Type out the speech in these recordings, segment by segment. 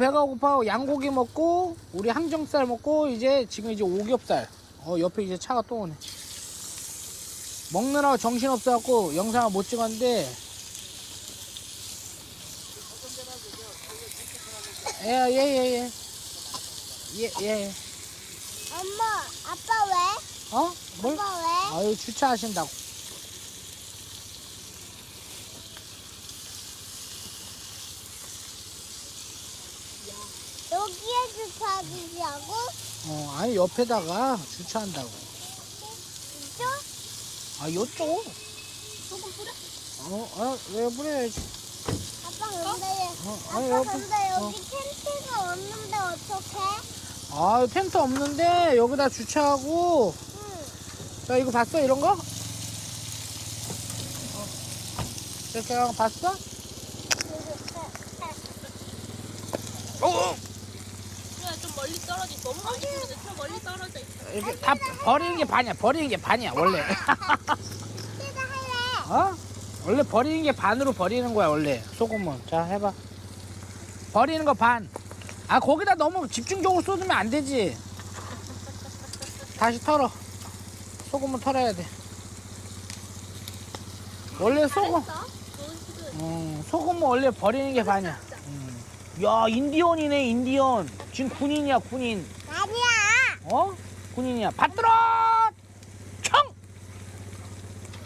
배가 고파서 양고기 먹고 우리 항정살 먹고 이제 지금 이제 오겹살 어 옆에 이제 차가 또 오네 먹느라고 정신 없어 갖고 영상을 못 찍었는데 예예 예 예 예, 예. 엄마, 아빠 왜? 어? 뭘? 아빠 왜? 아유 주차하신다고 여기에 주차하시라고? 어 아니 옆에다가 주차한다고 이쪽? 아 요쪽 조금 뿌려? 어 아 왜 뿌려야지 아빠 근데 어, 아빠 아니 옆에 근데 여기 텐트가 없는데 어떡해? 아 텐트 없는데 여기다 주차하고 응. 자 이거 봤어 이런 거? 어. 이렇게 하는 거 봤어? 어, 멀리 떨어져 있어. 너무 많이 멀리 떨어져 있어. 이렇게 다 버리는 게 반이야 버리는 게 반이야 원래 할래. 어? 원래 버리는 게 반으로 버리는 거야 원래 소금은 자 해봐 버리는 거 반 아 거기다 너무 집중적으로 쏟으면 안 되지 다시 털어 소금은 털어야 돼 원래 소금 잘했어. 음, 소금은 원래 버리는 게 반이야 음. 야 인디언이네 인디언 지금 군인이야 군인 아니야. 어? 군인이야 받들어 청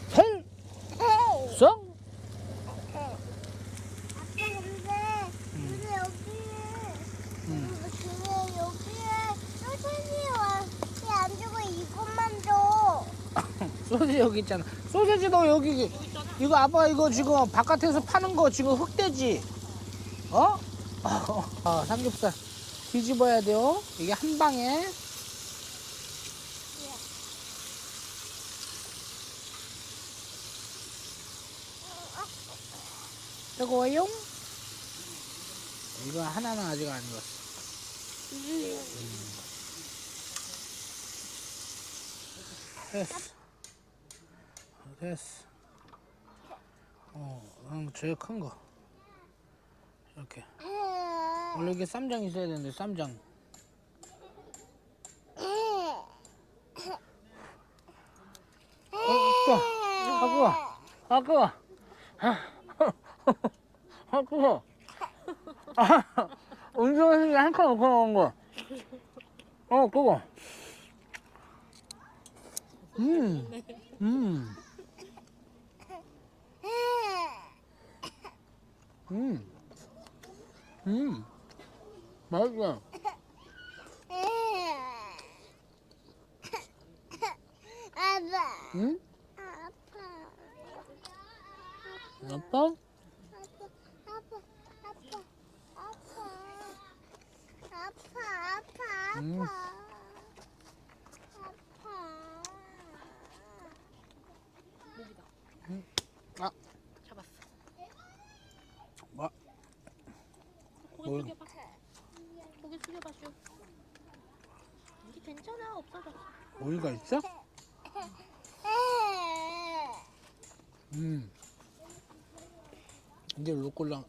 필성 아빠 근데 근데 여기에 음. 근데 여기에 소세지 와안 주고 이것만 줘. 소세지 여기 있잖아. 소세지 너 여기 이거 아빠 이거 지금 바깥에서 파는 거 지금 흑돼지. 어? 어, 삼겹살 뒤집어야 돼요. 이게 한 방에. 뜨거워요? 이거 하나는 아직 안 익었어. 됐어. 어, 됐어. 어, 음, 제일 큰 거. 이렇게. 원래 이게 쌈장 있어야 되는데, 쌈장. 어, 뜨거. 아, 뜨거. 아, 뜨거. 아, 뜨거. 아, 운동하는 한칸 넣고 나온 거. 어, 뜨거. 음, 음, 음, 음. 맛있어. 아빠. 응? 아빠. 아빠? 아빠. 아빠. 아빠. 아빠. 아빠. 아빠. 음. 아파. 아. 잡았어. 뭐? 고개 뭘? 숙여봐. 고개 숙여봐 슈. 이게 괜찮아 없어져. 오이가 있어? 음. 이제 루꼴라,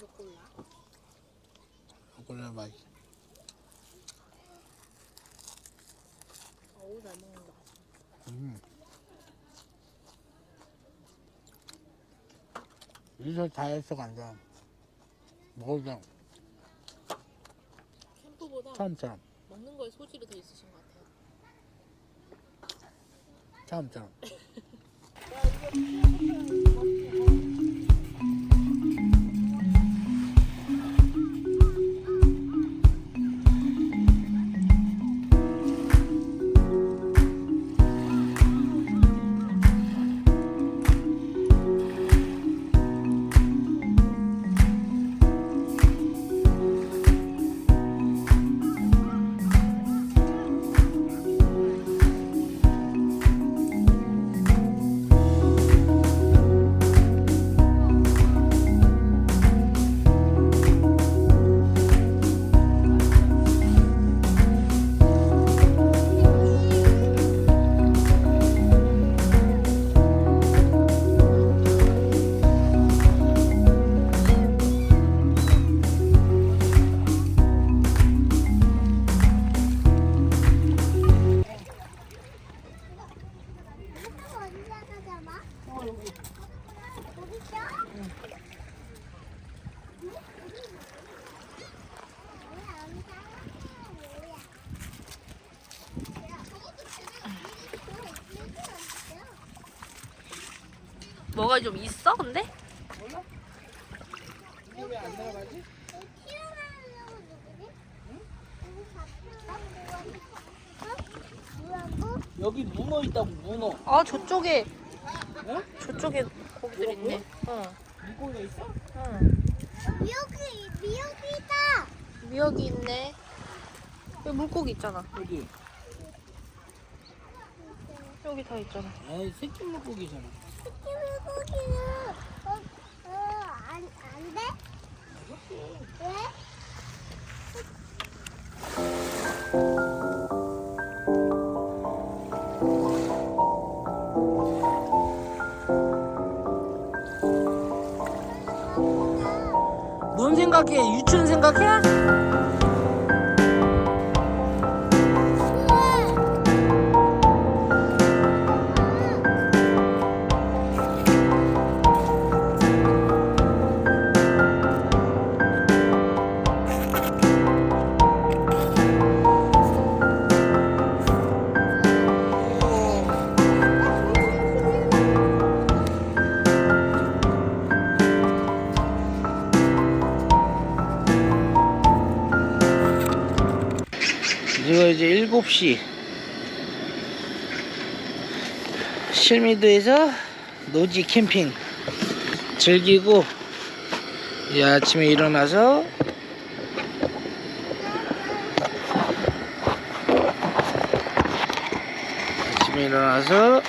루꼴라. 루꼴라 맛있어. 어우 잘 먹는다. 음. 이서 다 해서 간다. 먹을까? 캠프보다 처음처럼, 먹는 거에 소질이 더 있으신 것 같아요. 처음 뭐가 좀 있어 근데? 이게 왜안 들어가지? 튀어나오려고 누구지? 응? 뭐라고? 여기 문어 있다고 문어. 아 저쪽에 어? 저쪽에 거기들 있네 어. 물고기가 있어? 응. 미역이 미역이다. 미역이 있네 여기 물고기 있잖아 여기. 여기 다 있잖아 아 새끼 물고기잖아. 물고기는 어 어 안 안 돼? 왜? 뭔 생각해? 유치원 생각해? 이거 이제 7시. 실미도에서 노지 캠핑 즐기고 이제 아침에 일어나서 아침에 일어나서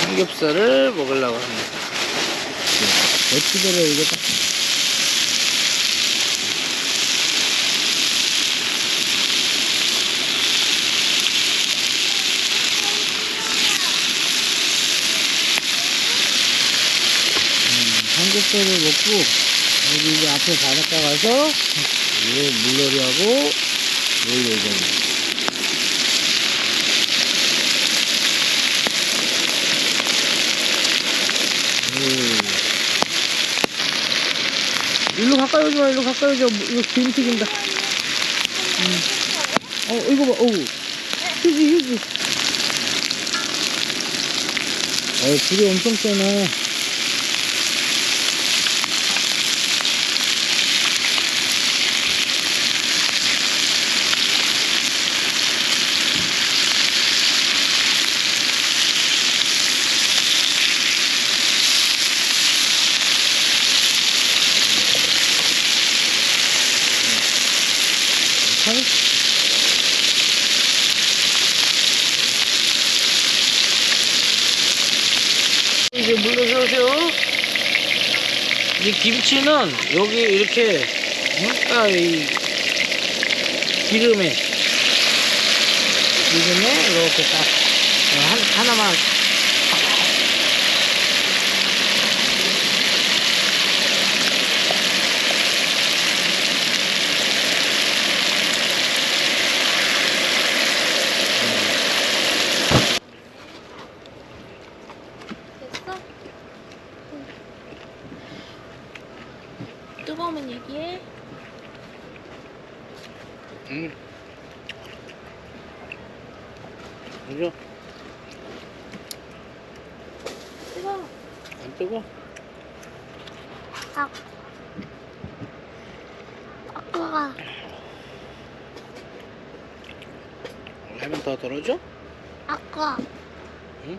삼겹살을 먹으려고 합니다. 어찌되려 이거 딱 삼겹살을 먹고 여기 이제 앞에 바닷가 가서 이제 물놀이하고 놀 예정이에요. 음. 일로 가까이 오지 마, 일로 가까이 오지 마. 이거 김 튀긴다. 음. 어, 이거 봐, 어우. 휴지, 휴지. 어, 불이 엄청 세네. 참. 이제 물러서세요. 이 김치는 여기 이렇게 뭔가 이 기름에 기름에 이렇게 딱 한, 하나만 됐어? 뜨거우면 얘기해 음. 그죠? 뜨거워 안 뜨거? 아빠가 하면 더 덜어져? 아까 응?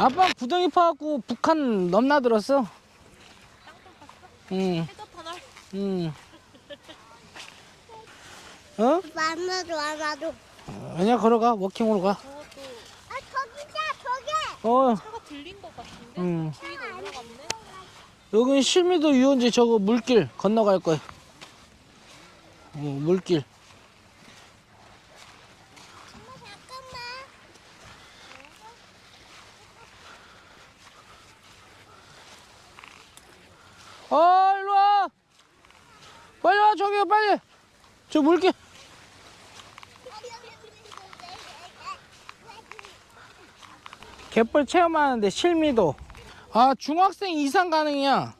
아빠 구덩이 파갖고 북한 넘나들었어. 응, 해저 터널 응. 어? 만나도 안 와도 아니야 걸어가 워킹으로 가. 저것도 아 저기다 저기 어, 차가 들린 것 같은데 응. 올라갔네 여기는 실미도 유원지 저거 물길 건너갈 거야. 어, 물길. 어 일로 와 빨리 와 저기 빨리 저 물개 갯벌 체험하는데 실미도 아 중학생 이상 가능이야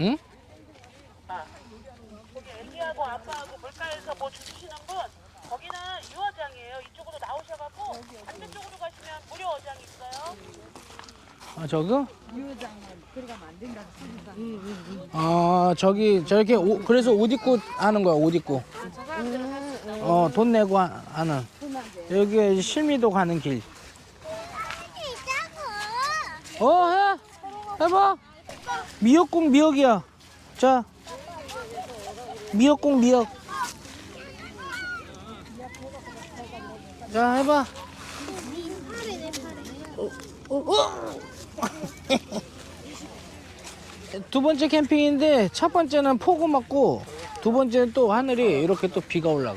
응? 거기 애기하고 아빠하고 물가에서 뭐 주시는 분 거기는 유어장이에요. 이쪽으로 나오셔갖고 반대쪽으로 가시면 무료 어장이 있어요. 아 저거? 아 저기 저렇게 오, 그래서 옷 입고 하는 거야 옷 입고 어 돈 내고 하, 하는 여기 실미도 가는 길 있다고. 어, 해. 해봐. 미역국 미역이야. 자. 미역국 미역. 자, 해봐. 두 번째 캠핑인데 첫 번째는 폭우 맞고 두 번째는 또 하늘이 이렇게 또 비가 올라가.